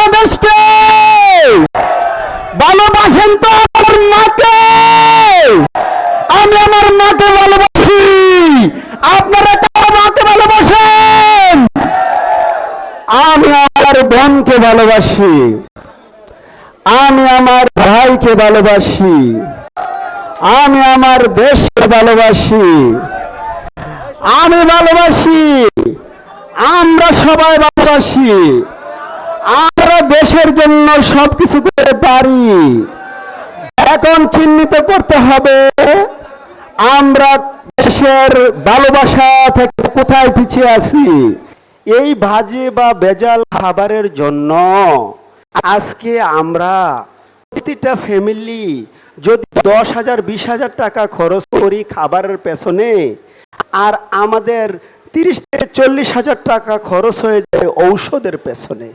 বাংলাদেশকে। ভালোবাসেন তো আমার মাকে। আমি আমার মাকে ভালোবাসি। আপনারা কার মাকে ভালোবাসেন? আমি আমার বোনকে ভালোবাসি। আমি আমার ভাইকে ভালোবাসি। আমি আমার দেশকে ভালোবাসি। আমি ভালোবাসি। আমরা সবাই ভালোবাসি। আমরা দেশের জন্য সবকিছু করতে পারি। এখন চিহ্নিত করতে হবে, আমরা দেশের ভালোবাসা থেকে কোথায় পিছিয়ে আছি? এই ভাজে বা বেজাল খাবারের জন্য আজকে আমরা প্রতিটা ফ্যামিলি যদি দশ হাজার, বিশ হাজার টাকা খরচ করি খাবারের পেছনে, আর আমাদের তিরিশ থেকে চল্লিশ হাজার টাকা খরচ হয়ে যায় ঔষধের পেছনে।